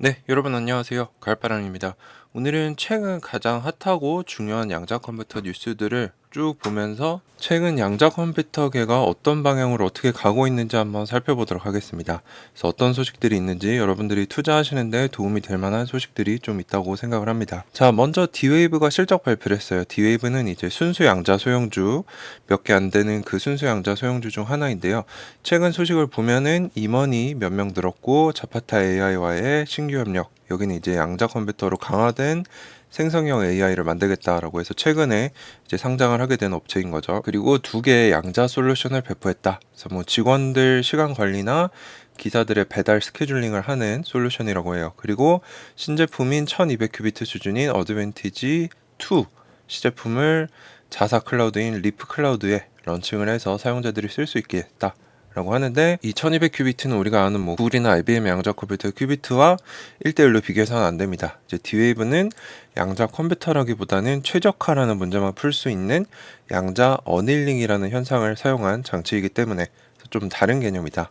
네, 여러분 안녕하세요. 가을바람입니다. 오늘은 최근 가장 핫하고 중요한 양자 컴퓨터 뉴스들을 쭉 보면서 최근 양자 컴퓨터계가 어떤 방향으로 어떻게 가고 있는지 한번 살펴보도록 하겠습니다. 그래서 어떤 소식들이 있는지 여러분들이 투자하시는데 도움이 될 만한 소식들이 좀 있다고 생각을 합니다. 자, 먼저 D-Wave가 실적 발표를 했어요. D-Wave는 이제 순수 양자 소형주 몇 개 안 되는 그 순수 양자 소형주 중 하나인데요. 최근 소식을 보면은 임원이 몇명 들었고 자파타 AI와의 신규 협력 여기는 이제 양자 컴퓨터로 강화된 생성형 AI를 만들겠다라고 해서 최근에 이제 상장을 하게 된 업체인 거죠. 그리고 두 개의 양자 솔루션을 배포했다. 그래서 뭐 직원들 시간 관리나 기사들의 배달 스케줄링을 하는 솔루션이라고 해요. 그리고 신제품인 1200큐비트 수준인 어드밴티지 2 시제품을 자사 클라우드인 리프 클라우드에 런칭을 해서 사용자들이 쓸 수 있게 했다. 라고 하는데 이 1200 큐비트는 우리가 아는 뭐 구글이나 IBM 양자 컴퓨터 큐비트와 1대1로 비교해서는 안 됩니다. 이제 D-Wave는 양자 컴퓨터라기보다는 최적화라는 문제만 풀 수 있는 양자 어닐링이라는 현상을 사용한 장치이기 때문에 좀 다른 개념이다.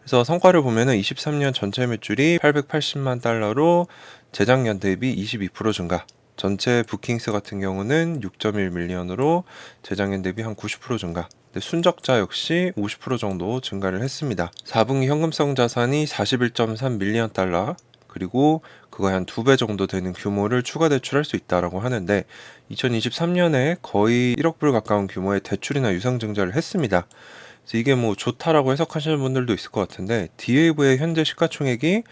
그래서 성과를 보면은 23년 전체 매출이 880만 달러로 재작년 대비 22% 증가. 전체 부킹스 같은 경우는 6.1 밀리언으로 재작년 대비 한 90% 증가. 근데 순적자 역시 50% 정도 증가를 했습니다. 4분기 현금성 자산이 41.3 밀리언 달러, 그리고 그거의 한 두 배 정도 되는 규모를 추가 대출할 수 있다라고 하는데 2023년에 거의 1억 불 가까운 규모의 대출이나 유상 증자를 했습니다. 그래서 이게 뭐 좋다라고 해석하시는 분들도 있을 것 같은데 디웨이브의 현재 시가총액이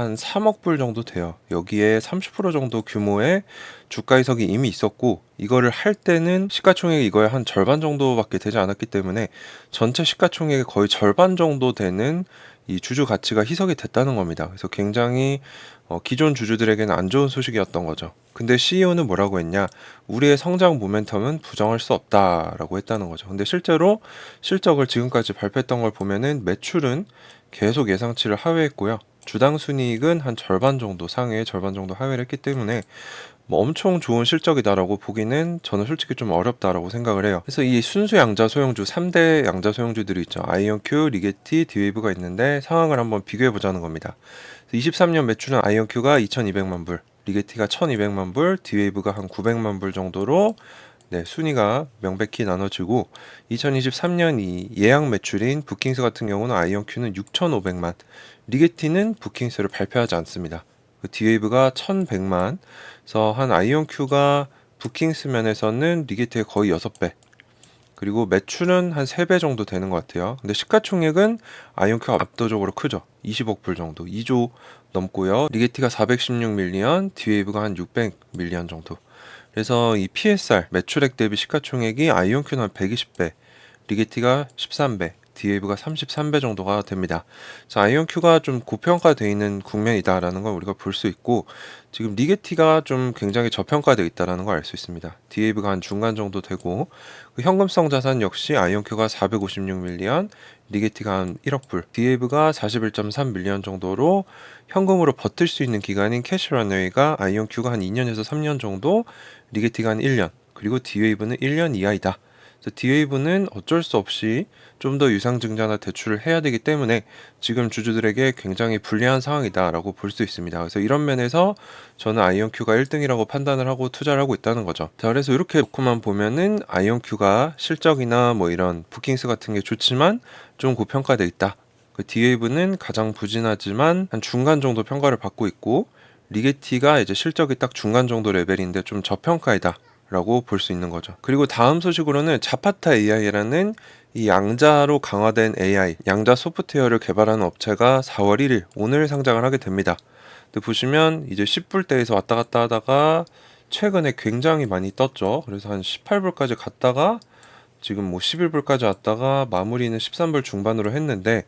한 3억 불 정도 돼요. 여기에 30% 정도 규모의 주가 이석이 이미 있었고 이거를 할 때는 시가총액이 이거의 한 절반 정도밖에 되지 않았기 때문에 전체 시가총액의 거의 절반 정도 되는 이 주주 가치가 희석이 됐다는 겁니다. 그래서 굉장히 어, 기존 주주들에게는 안 좋은 소식이었던 거죠. 근데 CEO는 뭐라고 했냐? 우리의 성장 모멘텀은 부정할 수 없다라고 했다는 거죠. 근데 실제로 실적을 지금까지 발표했던 걸 보면은 매출은 계속 예상치를 하회했고요. 주당 순이익은 한 절반 정도 상해 절반 정도 하회를 했기 때문에 뭐 엄청 좋은 실적이다라고 보기는 저는 솔직히 좀 어렵다라고 생각을 해요. 그래서 이 순수 양자 소형주 3대 양자 소형주들이 있죠. 아이언큐, 리게티, 디웨이브가 있는데 상황을 한번 비교해 보자는 겁니다. 23년 매출은 아이언큐가 2,200만 불, 리게티가 1,200만 불, 디웨이브가 한 900만 불 정도로 네, 순위가 명백히 나눠지고 2023년 이 예약 매출인 부킹스 같은 경우는 아이언큐는 6,500만, 리게티는 부킹스를 발표하지 않습니다. 그 디웨이브가 1,100만, 그래서 한 아이언큐가 부킹스 면에서는 리게티의 거의 6배, 그리고 매출은 한 3배 정도 되는 것 같아요. 근데 시가총액은 아이언큐가 압도적으로 크죠. 20억 불 정도, 2조 넘고요. 리게티가 416 밀리언, 디웨이브가 한 600 밀리언 정도. 그래서 이 PSR 매출액 대비 시가총액이 아이온큐는 한 120배, 리게티가 13배, 디웨이브가 33배 정도가 됩니다. 자, 아이온큐가 좀 고평가되어 있는 국면이다라는 걸 우리가 볼 수 있고 지금 리게티가 좀 굉장히 저평가되어 있다라는 걸 알 수 있습니다. 디웨이브가 한 중간 정도 되고 그 현금성 자산 역시 아이온큐가 456 밀리언, 리게티가 한 1억 불, 디웨이브가 41.3 밀리언 정도로 현금으로 버틸 수 있는 기간인 캐시 런웨이가 아이온큐가 한 2년에서 3년 정도, 리게티가 한 1년, 그리고 디웨이브는 1년 이하이다. 그래서 디웨이브는 어쩔 수 없이 좀 더 유상증자나 대출을 해야 되기 때문에 지금 주주들에게 굉장히 불리한 상황이다라고 볼 수 있습니다. 그래서 이런 면에서 저는 아이언큐가 1등이라고 판단을 하고 투자를 하고 있다는 거죠. 자, 그래서 이렇게 놓고만 보면은 아이언큐가 실적이나 뭐 이런 부킹스 같은 게 좋지만 좀 고평가돼 있다. 그 디웨이브는 가장 부진하지만 한 중간 정도 평가를 받고 있고 리게티가 이제 실적이 딱 중간 정도 레벨인데 좀 저평가이다. 라고 볼 수 있는 거죠. 그리고 다음 소식으로는 자파타 AI라는 이 양자로 강화된 AI, 양자 소프트웨어를 개발하는 업체가 4월 1일 오늘 상장을 하게 됩니다. 근데 보시면 이제 10불대에서 왔다 갔다 하다가 최근에 굉장히 많이 떴죠. 그래서 한 18불까지 갔다가 지금 뭐 11불까지 왔다가 마무리는 13불 중반으로 했는데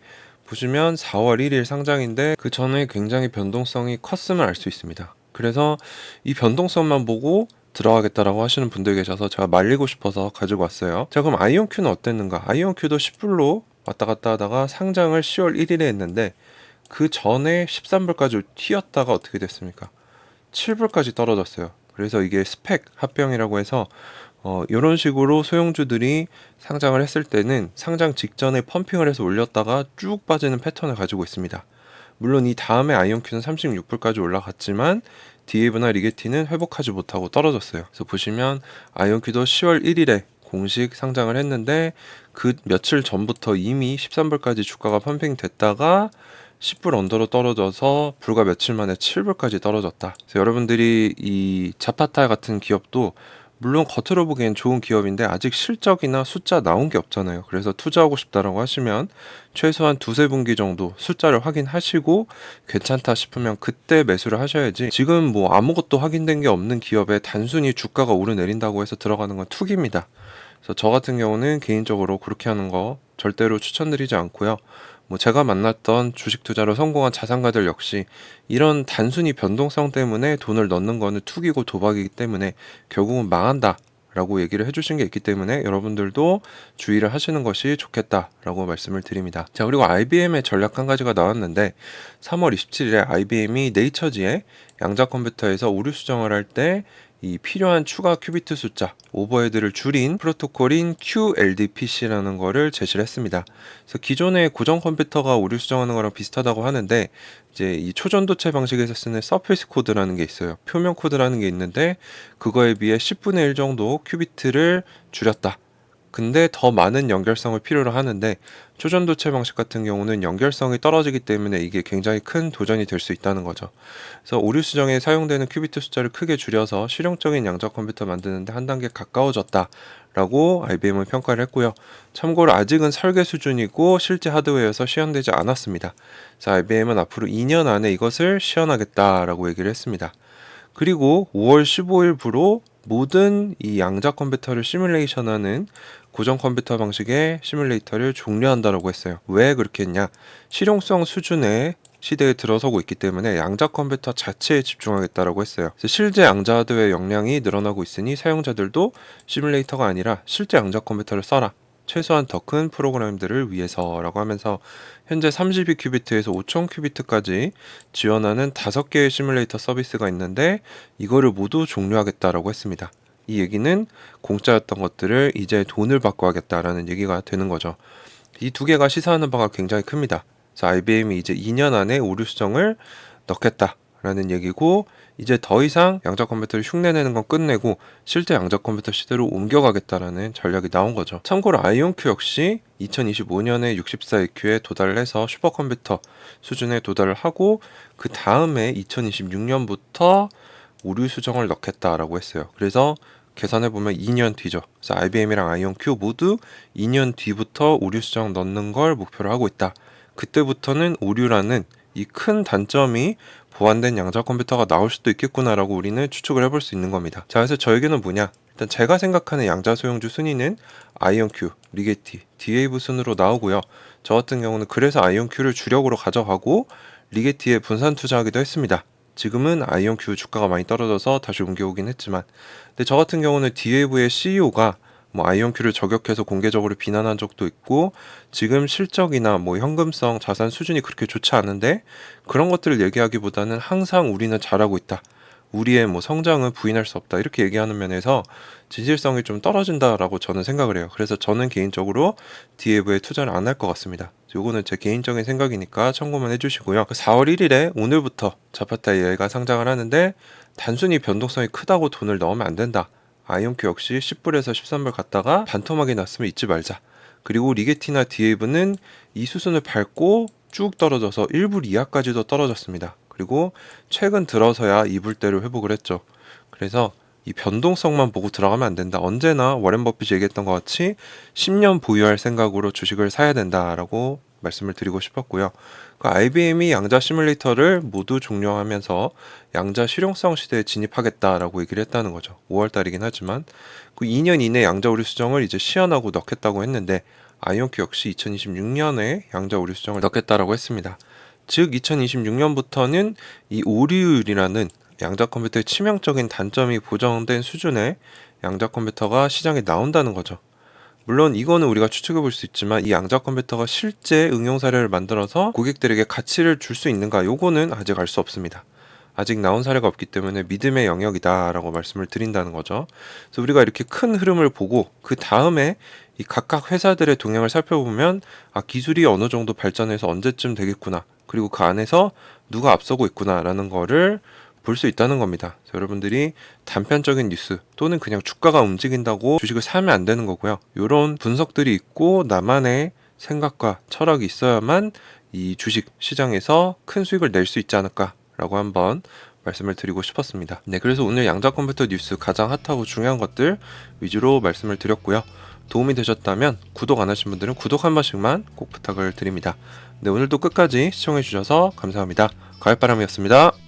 보시면 4월 1일 상장인데 그 전에 굉장히 변동성이 컸음을 알 수 있습니다. 그래서 이 변동성만 보고 들어가겠다라고 하시는 분들 계셔서 제가 말리고 싶어서 가지고 왔어요. 자, 그럼 아이온큐는 어땠는가? 아이온큐도 10불로 왔다 갔다 하다가 상장을 10월 1일에 했는데 그 전에 13불까지 튀었다가 어떻게 됐습니까? 7불까지 떨어졌어요. 그래서 이게 스펙 합병이라고 해서 어, 이런 식으로 소형주들이 상장을 했을 때는 상장 직전에 펌핑을 해서 올렸다가 쭉 빠지는 패턴을 가지고 있습니다. 물론 이 다음에 아이온큐는 36불까지 올라갔지만 디에브나 리게티는 회복하지 못하고 떨어졌어요. 그래서 보시면 아이온큐도 10월 1일에 공식 상장을 했는데 그 며칠 전부터 이미 13불까지 주가가 펌핑 됐다가 10불 언더로 떨어져서 불과 며칠 만에 7불까지 떨어졌다. 그래서 여러분들이 이 자파타 같은 기업도 물론 겉으로 보기엔 좋은 기업인데 아직 실적이나 숫자 나온 게 없잖아요. 그래서 투자하고 싶다라고 하시면 최소한 두세 분기 정도 숫자를 확인하시고 괜찮다 싶으면 그때 매수를 하셔야지 지금 뭐 아무것도 확인된 게 없는 기업에 단순히 주가가 오르내린다고 해서 들어가는 건 투기입니다. 그래서 저 같은 경우는 개인적으로 그렇게 하는 거 절대로 추천드리지 않고요. 뭐 제가 만났던 주식 투자로 성공한 자산가들 역시 이런 단순히 변동성 때문에 돈을 넣는 거는 투기고 도박이기 때문에 결국은 망한다. 라고 얘기를 해주신 게 있기 때문에 여러분들도 주의를 하시는 것이 좋겠다라고 말씀을 드립니다. 자, 그리고 IBM의 전략 한 가지가 나왔는데 3월 27일에 IBM이 네이처지에 양자 컴퓨터에서 오류 수정을 할 때 이 필요한 추가 큐비트 숫자 오버헤드를 줄인 프로토콜인 QLDPC라는 거를 제시를 했습니다. 그래서 기존의 고정 컴퓨터가 오류 수정하는 거랑 비슷하다고 하는데 이제 이 초전도체 방식에서 쓰는 서페이스 코드라는 게 있어요. 표면 코드라는 게 있는데 그거에 비해 10분의 1 정도 큐비트를 줄였다. 근데 더 많은 연결성을 필요로 하는데 초전도체 방식 같은 경우는 연결성이 떨어지기 때문에 이게 굉장히 큰 도전이 될 수 있다는 거죠. 그래서 오류 수정에 사용되는 큐비트 숫자를 크게 줄여서 실용적인 양자 컴퓨터 만드는데 한 단계 가까워졌다 라고 IBM은 평가를 했고요. 참고로 아직은 설계 수준이고 실제 하드웨어에서 시연되지 않았습니다. 그래서 IBM은 앞으로 2년 안에 이것을 시연하겠다라고 얘기를 했습니다. 그리고 5월 15일부로 모든 이 양자 컴퓨터를 시뮬레이션하는 고정 컴퓨터 방식의 시뮬레이터를 종료한다라고 했어요. 왜 그렇게 했냐? 실용성 수준의 시대에 들어서고 있기 때문에 양자 컴퓨터 자체에 집중하겠다라고 했어요. 실제 양자 하드웨어 역량이 늘어나고 있으니 사용자들도 시뮬레이터가 아니라 실제 양자 컴퓨터를 써라. 최소한 더 큰 프로그램들을 위해서라고 하면서 현재 32큐비트에서 5000큐비트까지 지원하는 5개의 시뮬레이터 서비스가 있는데 이거를 모두 종료하겠다라고 했습니다. 이 얘기는 공짜였던 것들을 이제 돈을 받고 하겠다라는 얘기가 되는 거죠. 이 두 개가 시사하는 바가 굉장히 큽니다. 그래서 IBM이 이제 2년 안에 오류 수정을 넣겠다 라는 얘기고 이제 더 이상 양자 컴퓨터를 흉내내는 건 끝내고 실제 양자 컴퓨터 시대로 옮겨가겠다라는 전략이 나온 거죠. 참고로 아이온큐 역시 2025년에 64EQ에 도달을 해서 슈퍼컴퓨터 수준에 도달을 하고 그 다음에 2026년부터 오류 수정을 넣겠다라고 했어요. 그래서 계산해 보면 2년 뒤죠. 그래서 IBM이랑 아이온큐 모두 2년 뒤부터 오류 수정 넣는 걸 목표로 하고 있다. 그때부터는 오류라는 이 큰 단점이 보완된 양자 컴퓨터가 나올 수도 있겠구나라고 우리는 추측을 해볼 수 있는 겁니다. 자, 그래서 저에게는 뭐냐? 일단 제가 생각하는 양자 소형주 순위는 아이온큐, 리게티, 디에이브 순으로 나오고요. 저 같은 경우는 그래서 아이온큐를 주력으로 가져가고 리게티에 분산 투자하기도 했습니다. 지금은 아이온큐 주가가 많이 떨어져서 다시 옮겨오긴 했지만 근데 저 같은 경우는 디에이브의 CEO가 뭐 아이온큐를 저격해서 공개적으로 비난한 적도 있고 지금 실적이나 뭐 현금성 자산 수준이 그렇게 좋지 않은데 그런 것들을 얘기하기보다는 항상 우리는 잘하고 있다. 우리의 뭐 성장은 부인할 수 없다. 이렇게 얘기하는 면에서 진실성이 좀 떨어진다라고 저는 생각을 해요. 그래서 저는 개인적으로 디에브에 투자를 안 할 것 같습니다. 요거는 제 개인적인 생각이니까 참고만 해주시고요. 4월 그 1일에 오늘부터 자파타 AI가 상장을 하는데 단순히 변동성이 크다고 돈을 넣으면 안 된다. 아이온큐 역시 10불에서 13불 갔다가 반토막이 났으면 잊지 말자. 그리고 리게티나 디에이브는 이 수순을 밟고 쭉 떨어져서 1불 이하까지도 떨어졌습니다. 그리고 최근 들어서야 2불대로 회복을 했죠. 그래서 이 변동성만 보고 들어가면 안 된다. 언제나 워렌 버핏이 얘기했던 것 같이 10년 보유할 생각으로 주식을 사야 된다라고 말씀을 드리고 싶었고요. 그 IBM이 양자 시뮬레이터를 모두 종료하면서 양자 실용성 시대에 진입하겠다라고 얘기를 했다는 거죠. 5월 달이긴 하지만 그 2년 이내 양자 오류 수정을 이제 시연하고 넣겠다고 했는데 아이온큐 역시 2026년에 양자 오류 수정을 넣겠다라고 했습니다. 즉 2026년부터는 이 오류율이라는 양자 컴퓨터의 치명적인 단점이 보정된 수준의 양자 컴퓨터가 시장에 나온다는 거죠. 물론 이거는 우리가 추측해 볼 수 있지만 이 양자 컴퓨터가 실제 응용 사례를 만들어서 고객들에게 가치를 줄 수 있는가 요거는 아직 알 수 없습니다. 아직 나온 사례가 없기 때문에 믿음의 영역이다라고 말씀을 드린다는 거죠. 그래서 우리가 이렇게 큰 흐름을 보고 그 다음에 이 각각 회사들의 동향을 살펴보면 아 기술이 어느 정도 발전해서 언제쯤 되겠구나. 그리고 그 안에서 누가 앞서고 있구나라는 거를 볼 수 있다는 겁니다. 여러분들이 단편적인 뉴스 또는 그냥 주가가 움직인다고 주식을 사면 안 되는 거고요. 이런 분석들이 있고 나만의 생각과 철학이 있어야만 이 주식 시장에서 큰 수익을 낼 수 있지 않을까라고 한번 말씀을 드리고 싶었습니다. 네, 그래서 오늘 양자 컴퓨터 뉴스 가장 핫하고 중요한 것들 위주로 말씀을 드렸고요. 도움이 되셨다면 구독 안 하신 분들은 구독 한 번씩만 꼭 부탁을 드립니다. 네, 오늘도 끝까지 시청해 주셔서 감사합니다. 가을바람이었습니다.